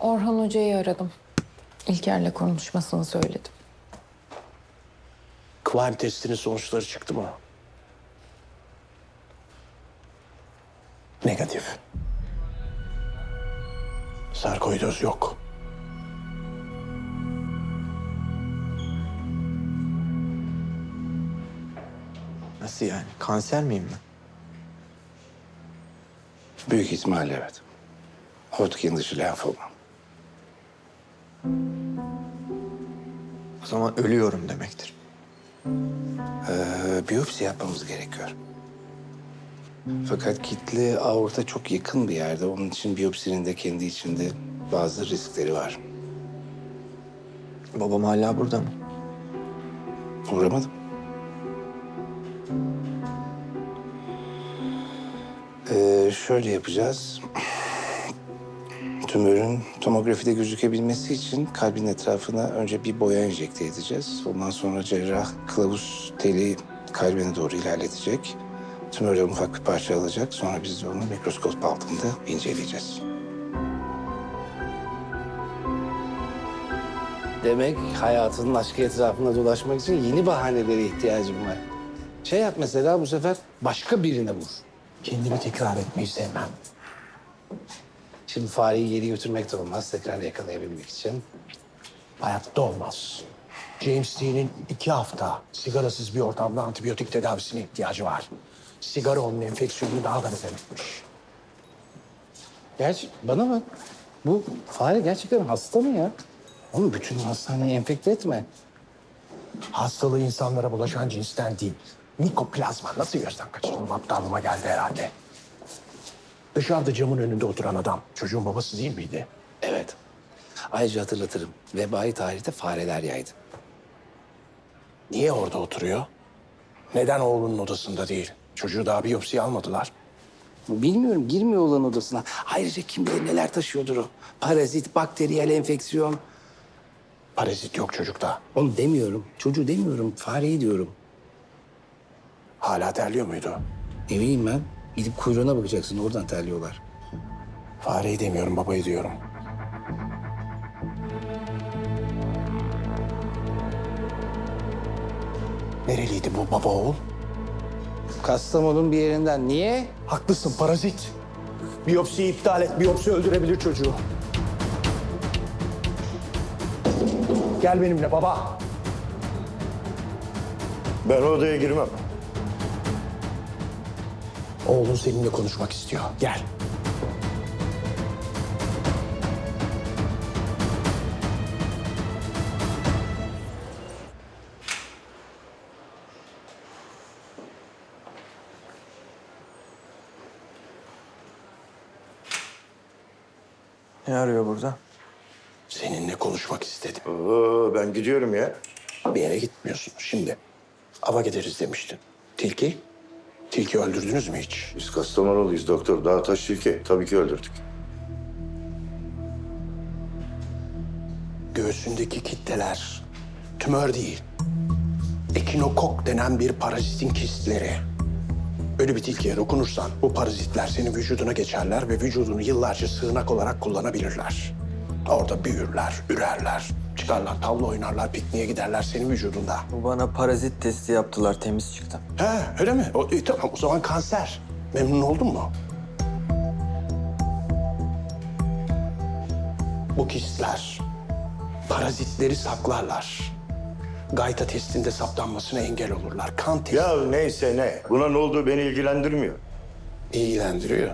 Orhan Hoca'yı aradım. İlker'le konuşmasını söyledim. Kıvam testinin sonuçları çıktı mı? Negatif. Sarkoidoz yok. Nasıl yani? Kanser miyim ben? Büyük ihtimalle evet. Hodgkin dışı lenfoma. O zaman ölüyorum demektir. Ee, biyopsi yapmamız gerekiyor. Fakat kitle aorta çok yakın bir yerde. Onun için biyopsinin de kendi içinde bazı riskleri var. Babam hala burada mı? Uğramadım. Ee, şöyle yapacağız. Tümörün tomografide gözükebilmesi için kalbin etrafına önce bir boya enjekte edeceğiz. Ondan sonra cerrah kılavuz teli kalbine doğru ilerletecek. Tümörden ufak bir parça alacak. Sonra biz de onu mikroskop altında inceleyeceğiz. Demek hayatının aşkı etrafında dolaşmak için yeni bahanelere ihtiyacım var. Şey yap mesela bu sefer başka birine vur. Kendimi tekrar etmeyi sevmem. Şimdi fareyi geri götürmek de olmaz tekrar yakalayabilmek için. Hayatta olmaz. James Dean'in iki hafta sigarasız bir ortamda antibiyotik tedavisine ihtiyacı var. Sigara onun enfeksiyonunu daha da etmiş. Gerçi bana bak. Bu fare gerçekten hasta mı ya? Oğlum bütün hastaneyi enfekte etme. Hastalığı insanlara bulaşan cinsten değil. Mikoplazma nasıl gözden kaçırdım aptallığıma geldi herhalde. Dışarıda camın önünde oturan adam çocuğun babası değil miydi? Evet. Ayrıca hatırlatırım. Vebayı tarihte fareler yaydı. Niye orada oturuyor? Neden oğlunun odasında değil? Çocuğu daha biyopsi almadılar. Bilmiyorum girmiyor olan odasına. Ayrıca kim bilir neler taşıyordur o. Parazit, bakteriyel enfeksiyon. Parazit yok çocukta. Onu demiyorum. Çocuğu demiyorum. Fareyi diyorum. Hala terliyor muydu? Ne bileyim ben. Gidip kuyruğuna bakacaksın. Oradan terliyorlar. Fareyi demiyorum, babayı diyorum. Nereliydi bu baba oğul? Kastamonu'nun bir yerinden. Niye? Haklısın, parazit. Biyopsiyi iptal et, biyopsi öldürebilir çocuğu. Gel benimle baba. Ben odaya girmem. Oğlun seninle konuşmak istiyor. Gel. Ne arıyor burada? Seninle konuşmak istedim. Oo, ben gidiyorum ya. Bir yere gitmiyorsun şimdi. Ava gideriz demiştin. Tilki? Tilki öldürdünüz mü hiç? Biz Kastamonuluyuz doktor. Dağ taş şirke. Tabii ki öldürdük. Göğsündeki kitleler tümör değil. Ekinokok denen bir parazitin kistleri. Öyle bir tilkiye dokunursan bu parazitler senin vücuduna geçerler ve vücudunu yıllarca sığınak olarak kullanabilirler. Orada büyürler, ürerler, çıkarlar, tavla oynarlar, pikniğe giderler senin vücudunda. Bu bana parazit testi yaptılar. Temiz çıktı. He öyle mi? O, e, tamam o zaman kanser. Memnun oldun mu? Bu kistler parazitleri saklarlar. Gayta testinde saptanmasına engel olurlar. Kan testi Ya neyse ne. Buna ne olduğu beni ilgilendiriyor. ilgilendiriyor.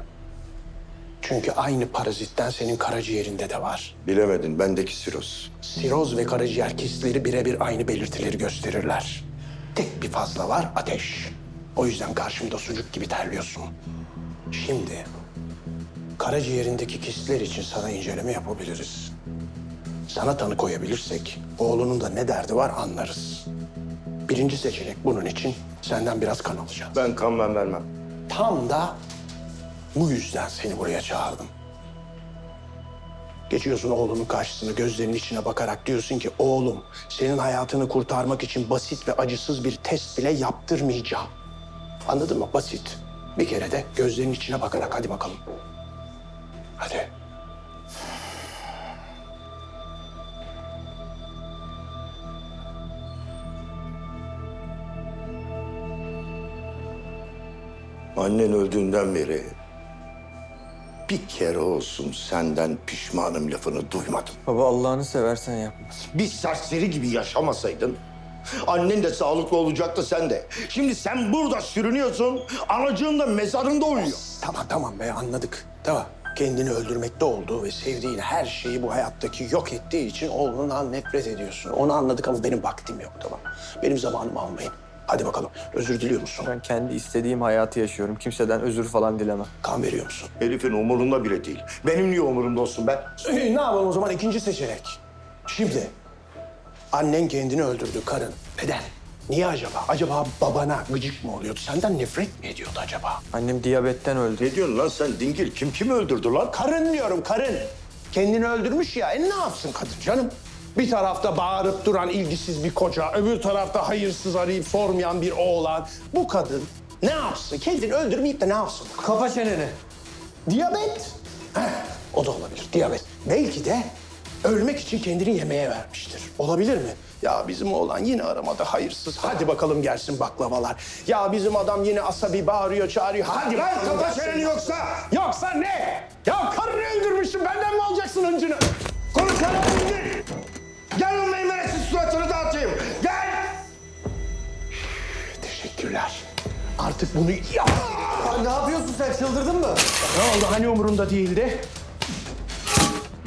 Çünkü aynı parazitten senin karaciğerinde de var. Bilemedin. Bendeki siroz. Siroz ve karaciğer kistleri birebir aynı belirtileri gösterirler. Tek bir fazla var ateş. O yüzden karşımda sucuk gibi terliyorsun. Şimdi karaciğerindeki kistler için sana inceleme yapabiliriz. Sana tanı koyabilirsek oğlunun da ne derdi var anlarız. Birinci seçenek bunun için senden biraz kan alacağız. Ben kan ben vermem. Tam da bu yüzden seni buraya çağırdım. Geçiyorsun oğlunun karşısına gözlerinin içine bakarak diyorsun ki oğlum senin hayatını kurtarmak için basit ve acısız bir test bile yaptırmayacağım. Anladın mı? Basit. Bir kere de gözlerinin içine bakarak hadi bakalım. Hadi. Annen öldüğünden beri bir kere olsun senden pişmanım lafını duymadım. Baba Allah'ını seversen yapma. Bir serseri gibi yaşamasaydın annen de sağlıklı olacaktı sen de. Şimdi sen burada sürünüyorsun, anacığın da mezarında uyuyor. Tamam tamam be anladık. Tamam. Kendini öldürmekte olduğu ve sevdiğin her şeyi bu hayattaki yok ettiği için oğlundan nefret ediyorsun. Onu anladık ama benim vaktim yok tamam. Benim zamanımı almayın. Hadi bakalım özür diliyor musun? Ben kendi istediğim hayatı yaşıyorum. Kimseden özür falan dilemem. Kan veriyor musun? Herifin umurunda bile değil. Benim niye umurumda olsun ben? Ee, ne yapalım o zaman ikinci seçenek. Şimdi annen kendini öldürdü karın. Neden? Niye acaba? Acaba babana gıcık mı oluyordu? Senden nefret mi ediyordu acaba? Annem diyabetten öldü. Ne diyorsun lan sen dingil? Kim kimi öldürdü lan? Karın diyorum karın. Kendini öldürmüş ya. E ne yapsın kadın canım? Bir tarafta bağırıp duran ilgisiz bir koca, öbür tarafta hayırsız arayıp sormayan bir oğlan. Bu kadın ne yapsın? Kendini öldürmeyip de ne yapsın? Kapa çeneni. Diyabet. Heh, o da olabilir, diyabet. Belki de ölmek için kendini yemeğe vermiştir. Olabilir mi? Ya bizim oğlan yine aramada hayırsız. Hadi bakalım gelsin baklavalar. Ya bizim adam yine asabi bağırıyor, çağırıyor. Hadi Lan bakalım kapa gelsin. çeneni! Yoksa bunu yap. ne yapıyorsun sen? Çıldırdın mı? Ne oldu? Hani umurunda değildi?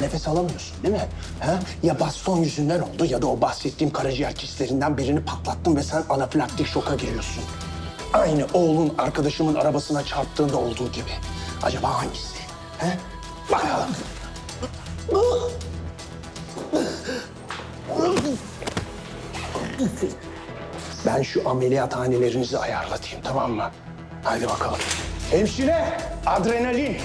Nefes alamıyorsun değil mi? Ha? Ya baston yüzünden oldu ya da o bahsettiğim karaciğer kistlerinden birini patlattın ve sen anafilaktik şoka giriyorsun. Aynı oğlun arkadaşımın arabasına çarptığında olduğu gibi. Acaba hangisi? Ha? Bakalım. Ben şu ameliyathanelerinizi ayarlatayım tamam mı? Hadi bakalım. Hemşire, adrenalin.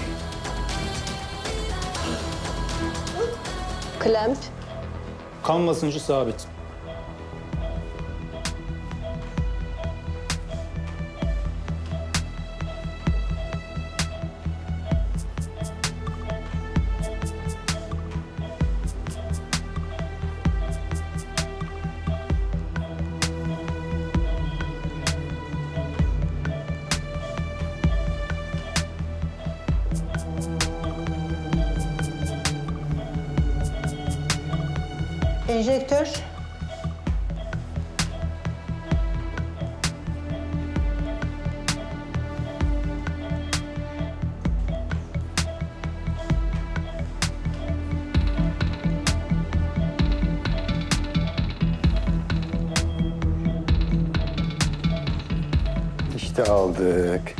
Klemp. Kan basıncı sabit. Enjektör. İşte aldık.